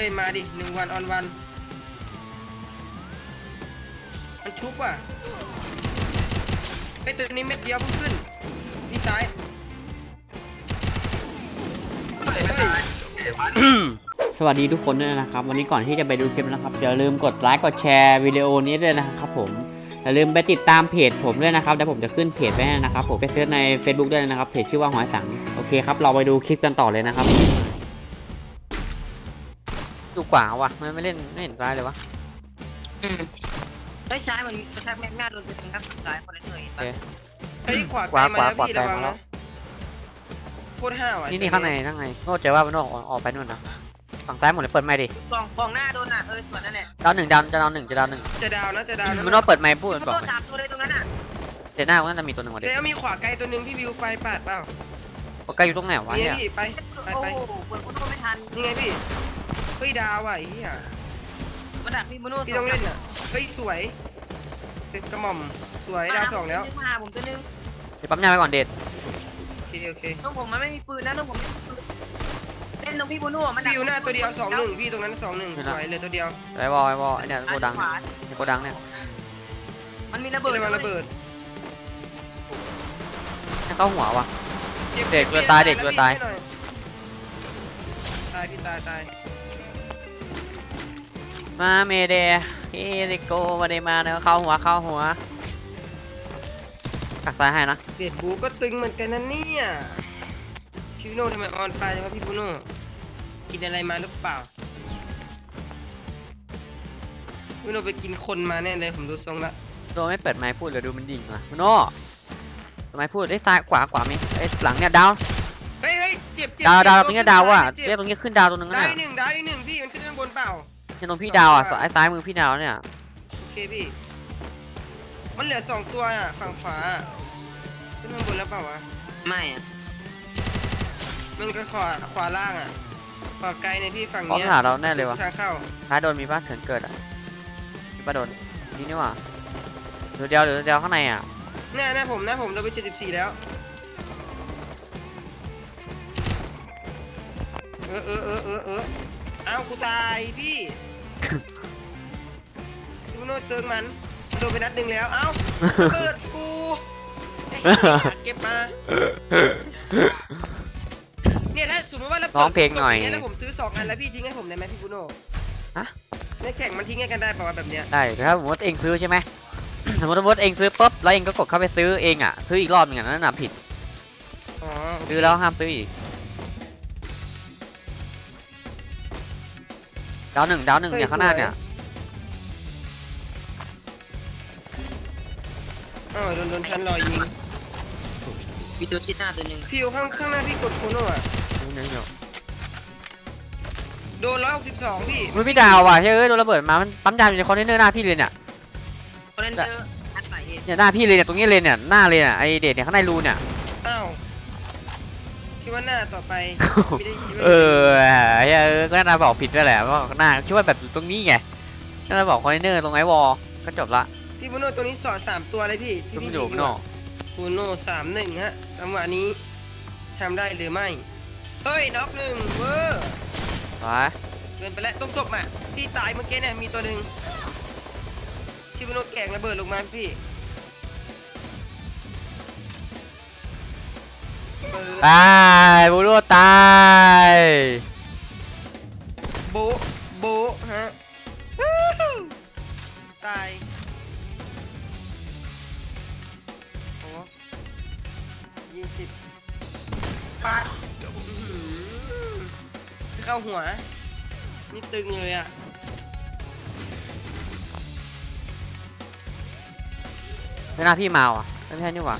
ฮ้ยมาดิหนึ่งวันออนวัน มันชุบว่ะไอตัวนี้เม็ดเดียวเพิ่งขึ้นที่ซ้ายสวัสดีทุกคนด้วยนะครับ วันนี้ก่อนที่จะไปดูคลิปนะครับอย่าลืมกดไลค์กดแชร์วิดีโอนี้ด้วยนะครับผมอย่าลืมไปติดตามเพจผมด้วยนะครับเดี๋ยวผมจะขึ้นเพจไว้ให้นะครับผมไปเซิร์ชใน Facebook ด้วยนะครับเพจชื่อว่าหอยสังโอเคครับเราไปดูคลิปกันต่อเลยนะครับ ดูกว่าว่ะมันไม่เล่นไม่เห็นซ้ายเลยวะอืมเฮ้ยซ้ายมันกระแทกแม่งหน้าโดนตัวเองครับซ้ายคนละหน่วยโอเคเฮ้ยขวาขไกลวามาแล้วขวาพี่ขวาระวังไกลมาแล้นะวโคตรห้าวอะนี่นี่ข้างในข้างในโน่เจอว่ามันออกออกไปนู่นนะฝั่งซ้ายหมดเลยเปิดไมค์ดิกองกองหน้าโดนอะเออส่วนนั่นแหละดาวหนึ่งดาวจะดาวหนึ่งจะดาวหนึ่งจะดาวนะจะดาวนะมันว่าเปิดไมค์พูดมันบอกโดนสามตัวเลยตรงนั้นอะเดี๋ยวหน้าก็น่าจะมีตัวหนึ่งว่ะเด็กแล้วมีขวาไกลตัวหนึ่งพี่วิวไฟปาดเปล่าใกล้อยู่ตรงไหนวะนี่เนี่ยไงพี่ไป ไปโอ้ไป โหเปิดคุณโดนไม่ทันนี่ไงพี่ เฮ้ยดาวอะไอ้เหี้ยมันดักพี่มโนพี่ต้องเล่นอะเฮ้ยสวยเป็นกระหม่อมสวยดาวสองแล้วมาหาผมตัวนึงเดี๋ยวปั๊มยาไปก่อนเด็ดโอเคโอเคต้องผมมันไม่มีปืนนะต้องผมไม่มีปืนเล่นตรงพี่มโนมันดัพี่อยู่หน้าตัวเดียวสองหนึ่งพี่ตรงนั้นสองหนึ่งสวยเลยตัวเดียวไอ้บอลไอ้บอลไอ้เนี่ยโกดังขวาโกดังเนี่ยมันมีระเบิดระวังระเบิดให้เข้าหัวว่ะจ็บเด็กจ็บเรือตายเด็กเรือตายพี่หน่อตายพี่ตายตาย มาเมเดเฮลิโกมาเดมาเนื้อะเข้าหัวเข้าหัวกักซ้ายให้นะเด็ดบูก็ตึงเหมือนกันนะเนี่ยชิวโน่ทำไมออนไฟจังวะพี่บูโน่กินอะไรมาหรือเปล่าพี่โน่ไปกินคนมาแน่เลยผมดูทรงละโดไม่เปิดไม้พูดเลยดูมันดิ่งมาโน่ทำไมพูดได้ซ้ายขวาขวามีไอ้หลังเนี่ยดาวเฮ้ยเฮ้ยเจ็บเจ็บดาวเจ็บดาวตตัรงนี้ดาวว่ะเจ็บเรียกตรงนี้ขึ้นดาวตรงนึงดาวน่ะอีกหนึ่งดาวอีกหนึ่งพี่มันขึ้นข้างบนเปล่า เนี่ยตรงพี่ดาวอะไอ้ซ้ายมือพี่ดาวเนี่ยโอเคพี่ มันเหลือสองตัวอะฝั่งขวาขึ้นข้างบนแล้วเปล่าวะไม่อะมันก็ขวาขวาล่างอะขวาไกลในยพี่ฝั่งพร้อมเนี้ยหาเราแน่เลยวะทางเข้าท้ายโดนมีป้าเถินเกิดอะมีป้าโดนนี่นี่ว่ะเดี๋ยวเดียวเดี๋ยวเดียวข้างในอะหน้าหน้าผมหน้าผมเราไปเจ็ดสิบสี่แล้วเออเออเออเออเออเอากูตายพี่ ดูโนตเซิร์งมันโดนไปนัดหนึ่งแล้ว เอ้าเกิดกูไอ้เหี้ยเก็บมา เนี่ยถ้าสมมติว่าเราปิดร้องเพลงหน่อยกดางเงี้แล้วผมซื้อสองอันแล้วพี่ทิ้งให้ผมได้ไหมพี่บุโน่ฮะ ในแข่งมันทิ้งให้กันได้ป่าวะแบบเนี้ย ได้แต่ถ้าสมมติเองซื้อใช่ไหม สมมติว่าเองซื้อปุ๊บแล้วเองก็กดเข้าไปซื้อเองอะซื้ออีกรอบหนึงอะนั่นน่ะผิดอ๋อ ซื้อแล้วห้ามซื้ออีก ดาวหนึ่งดาวหนึ่งเนี่ยข้างหน้าเนี่ยเออโดนโดนชันรอยยิงมีตัวชิดหน้าตัวนึงพี่อยู่ข้างข้างหน้าพี่กดโคโน่อะนี่นี่นี่โดนร้อยหกสิบสองพี่มันพี่ดาวว่ะเฮ้ยโดนระเบิดมา มันปั๊มยาอยู่ในคอนเทนเนอร์หน้าพี่เลยเนี่ยคนเล่นเจออัดใส่เองเนี่ยหน้าพี่เลยเนี่ยตรงนี้เลยเนี่ยหน้าเลยเนี่ยไอเดทเนี่ยข้างในรูเนี่ยอ้าวคิ ดว่าหน้าต่อไปไม่ได้คิดว่าเออเฮ้ยเออก็น่าบอกผิดด้วยแหละว่าหน้าคิดว่าแบบอยู่ตรงนี้ไงก็น่าบอกคอนเทนเนอร์ตรงไอ้วอลก็จบละพี่บุโน่ตัวนี้สอดสามตัวเลยพี่ที่ก็มันพี่อยู่ยิงข้างนอกบุโน่สามหนึ่งฮะจังหวะนี้ทำได้หรือไม่ เฮ้ยน็อกหนึ่งเวอร์ไปเกินไปแล้วต้องศพอะที่ตายเมื่อกี้เนี่ยมีตัวหนึ่งที่บุโน่แกล้งระเบิดลงมาพี่ ตายบูโรตายโบะโบะฮะวู้ฮู้ตายโอ้ยี่สิบปาดอื้อหือเข้าหัว นี่ตึงเลยอะไม่น่าพี่มาว่ะไม่ใช่นี่หว่า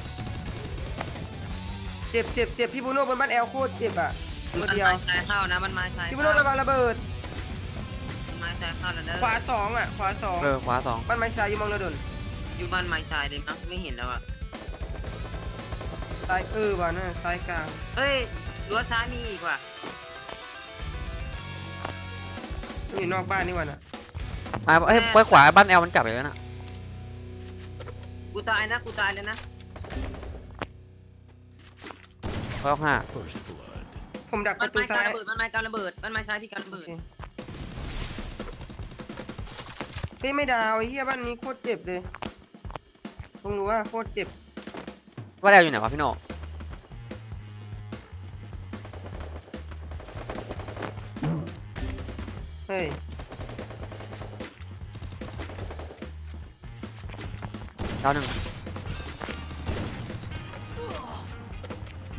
เจ็บเจ็บเจ็บพี่บูโน่บนบ้านแอลโคตรเจ็บอะตัวมันเดียวไม้ซ้ายเข้านะ มันไม้ซ้ายพี่บูโน่ระวังระเบิดไม้ซ้ายเข้าแล้วเด้อขวาสองอะ ขวาสองเออขวาสองบ้านไม้ซ้ายอยู่มองระดนอยู่บ้านไม้ซ้ายเลยมั้งไม่เห็นแล้วอะซ้ายเออว่ะนั่นนะซ้ายกลางเฮ้ยรั้วซ้ายมีอีกว่ะนี่นอกบ้านนี่ว่ะน่ะอ่าเอ้ยไปขวาบ้านแอลมันกลับไปแล้วน่ะกูตายนะกูตายเลยนะ ร้อยห้าผมดักปมันระตูไม้กาซ้ารยระเบิดมันไม้การระเบิดมันไม้ซ้ายที่การระโอเบิดเคเฮ้ยไม่ดาวไอ้เหี้ยบ้านนี้โคตรเจ็บเลยเพิ่งรู้ว่าโคตรเจ็บว่าแล้วอยู่ไหนวะพี่โนเฮ้ยดาวหนึ่ง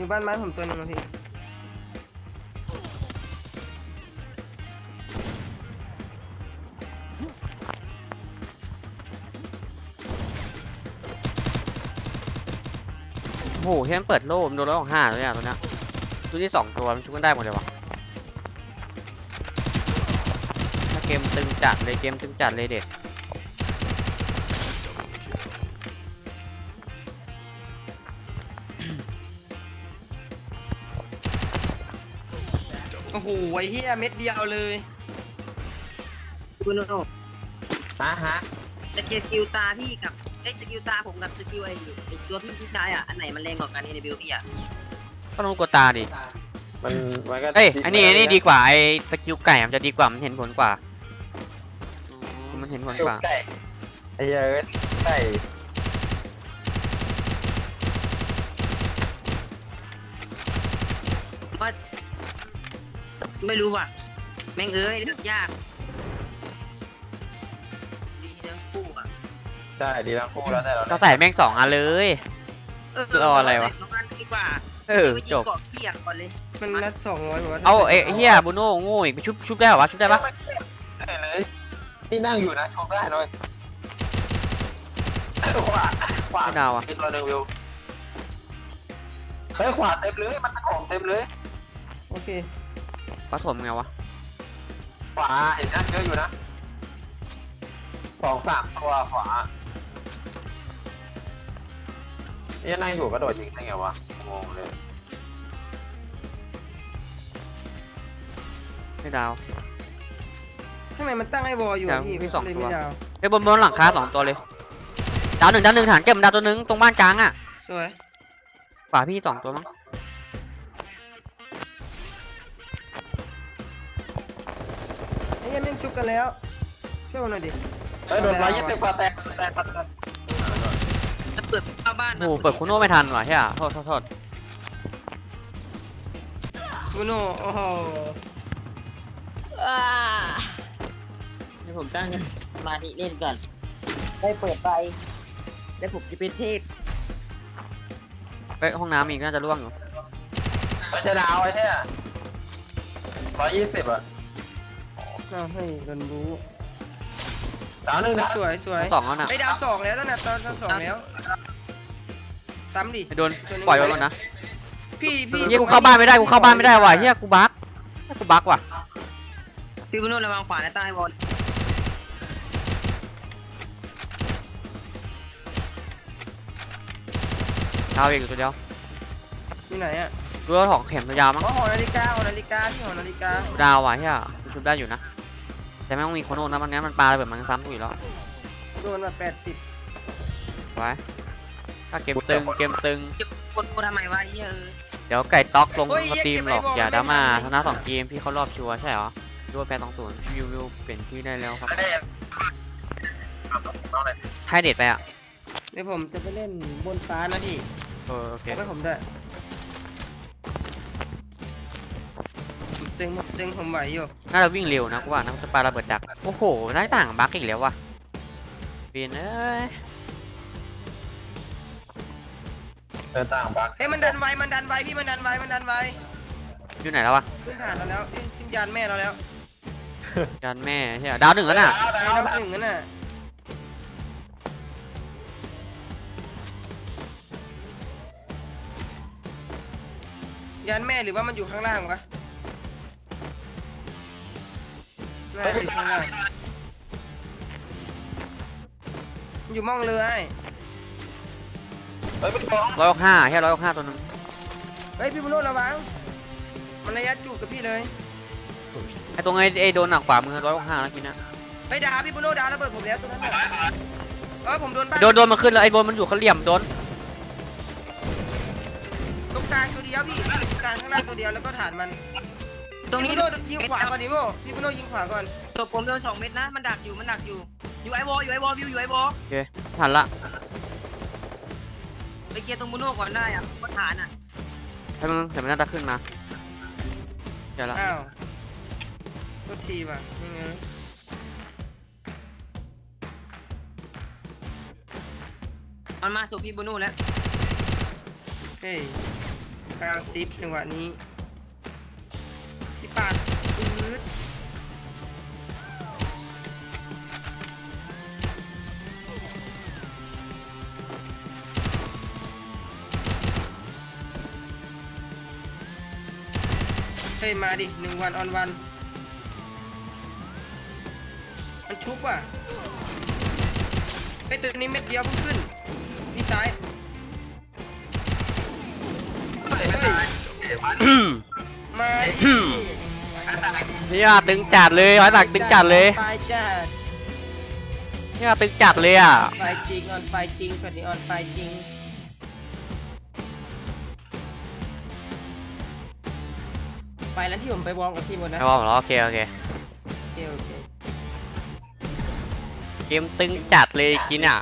อยู่บ้านไม้ผมตัวหนึงอะพี่โอ้โหเฮ้ยมันเปิดโล่มันโดนร้อยของห้าเลยอะตัวเนี้ยตัวที่สองตัวมันชุบกันได้หมดเลยวะถ้าเกมตึงจัดเลยเกมตึงจัดเลยเด็ด โอ้โหไอ้เหี้ยเม็ดเดียวเลยคุณโนฮะฮะสกิลสกิลตาพี่กับไอ้ยสกิลตาผมกับสกิลไอ้ไอ้ตัวพี่พี่ชายอะอันไหนมันแรงกว่ากันในบิวพี่อะก็ต้องกดตาดิมันมันก็เอ้ยอันนี้อันนี้ดีกว่าไอ้สกิลไก่มันจะดีกว่ามันเห็นผลกว่า มันเห็นผลกว่าไก่ไอ้เหี้ยเอ้ยไก่ ไม่รู้ว่ะ แม่งเอ้ยเลือกยาก ดีทั้งคู่อะใช่ดีทั้งคู่แล้วแต่เราก็ใส่แม่งสองอันเลยเออรออะไรวะสองอันดีกว่าเออไปยิงจบ เกาะเกียกก่อนเลย มันนัดสองร้อยกว่าเอาเอ้ยเฮียบูโน่โง่อีกไปชุบชุบได้เหรอวะชุบได้ปะได้เลยที่นั่งอยู่นะชมได้เลยขวาขวาไม่ดาวอะมีตัวหนึ่งวิวเฮ้ยขวาเต็มเลยมันเป็นของเต็มเลยโอเค ผสมไงวะ ขวาเห็นนั่นเยอะอยู่นะสองสามตัวขวาเนี่ยนั่งอยู่กระโดดยิงได้ไงวะงงเลยไม่ดาว ข้างในมันตั้งไอ้วอลอยู่แต่อะพี่มีสองเลยตัวไม่ดาวไปบนบนหลังคาสองตัวเลย ดาวหนึ่งดาวหนึ่งฐานเก็บดาวตัวหนึ่งตรงบ้านกลางอะสวย ขวาพี่สองตัวมั้ง ไอ้เหี้ยแม่งจุกกันแล้วช่วยผมหน่อยดิเฮ้ยโดนร้อยยี่สิบกว่าแตกแตกแตกแตกจะเปิดเข้าบ้านโอ้โหเปิดคุโน่ไม่ทันว่ะเฮียโทษโทษโทษบูโน่โอ้โหเดี๋ยวผมตั้งสมาธิเล่นก่อน ได้เปิดไฟแล้วผมจะเป็นเทพเฮ้ยห้องน้ำอีกน่าจะร่วงอยู่ มันจะดาวไอ้เนี่ยร้อยยี่สิบอะ น่าให้โดนรู้ดาวหนึ่งดาวสวยสวยสองแล้วน่ะไอ้ดาวสองแล้วตั้งแต่ตอนสองแล้ว ซ้ำดิไอ้โดนปล่อยไว้ก่อนนะพี่พี่เฮียกูเข้าบ้านไม่ได้กูเข้าบ้านไม่ได้ว่ะเฮียกูบั๊กเหี้ยกูบั๊กว่ะพี่บุญโนระวังขวานะใต้บอลดาวอีกอยู่ตัวเดียวอยู่ไหนอะดูว่าของเข็มตัวยาวมั้งอ๋อหอนาฬิกาหอนาฬิกาที่หอนาฬิกาดาวว่ะเฮียกูชุบได้อยู่นะ แต่ไม่ต้องมีโคโน่นะมันงั้นมันปาระเบิดมันซ้ำกูอยู่แล้วโดนมาแปดสิบไว้ถ้าเกมตึงเกมตึงจะกดโคทำไมวะไอ้เหี้ยเออเดี๋ยวไก่ต๊อกลงสตรีมหรอกอย่าดราม่าชนะสองเกมพี่เขารอบชัวร์ใช่เหรอดูว่าแพ้สองศูนย์วิววิวเปลี่ยนที่ได้แล้วครับไม่ได้ต้องเลยให้เด็ดไปอะเดี๋ยวผมจะไปเล่นบนฟ้านะพี่เออโอเคเอาไปผมด้วย ตึงผมตึงผมไหวอยู่น่าจะวิ่งเร็วนะกูว่านะจะปาระเบิดดัก โอ้โหหน้าต่างบั๊กอีกแล้วว่ะเปลี่ยนเอ้ยเดินต่างบักเฮ้ยมันดันไวมันดันไวพี่มันดันไวมันดันไวอยู่ไหนแล้ววะขึ้นฐานเราแล้วเอ้ยขึ้นยานแม่เราแล้วจานแม่ใช่เหรอดาวหนึ่งแล้วน่ะดาวดาวดาวหนึ่งนั่นน่ะยานแม่หรือว่ามันอยู่ข้างล่างวะ น่าจะอยู่ข้างล่างมันอยู่ม่องเรือไอ้เฮ้ยมันบอกร้อยห้าแค่ร้อยห้าตัวหนึงเฮ้ยพี่บุญโนระวังมันระยะจูบกับพี่เลยไอ้ตรงไอ้ไอ้โดนหนักขวามือร้อยห้าแล้วกินนะไปดาพี่บุญโนดาระเบิดผมแล้วตรงนั้นน่ะเออผมโดนบ้านโดนโดนมันขึ้นแล้วไอ้โดนมันอยู่เขาเหลี่ยมโดนตรงกลางตัวเดียวพี่ตรงกลางข้างล่างตัวเดียวแล้วก็ฐานมัน ตรงนี้พี่บุญโนยิงขวาก่อนดิโมพี่บุญโนยิงขวาก่อนตัวผมโดนสองเม็ดนะ มันดักอยู่ มันดักอยู่ อยู่ไอโบอยู่ไอโบวิวอยู่ไอโบโอเคทันละไปเคลียร์ตรงบุโน่ก่อนได้อะก็ฐานอะให้มึงเดี๋ยวมันน่าจะขึ้นมาเดี๋ยวละอ้าวก็ทีว่ะยังไงมันมาสู่พี่บุโน่แล้วเฮ้ยกลางซิปจังหวะนี้พี่ ปาดอืดเฮ้ย มาดิหนึ่งวันออนวัน มันชุบว่ะไอ้ยตัวนี้เม็ดเดียวเพิ่งขึ้น นี่ซ้ายไม่ได้ไม่ได้ เห็นมันมานี่อะตึงจัดเลยร้อยตักตึงจัดเลยไฟจัดนี่อะตึงจัดเลยอะไฟจริงออนไฟจริงคนนี้ออนไฟจริงไปแล้วที่ผมไปวอร์มกับทีมบนนะไม่ว่าผมแล้วโอเคโอเคโอเคโอเค เกมตึงจัดเลยกินอะ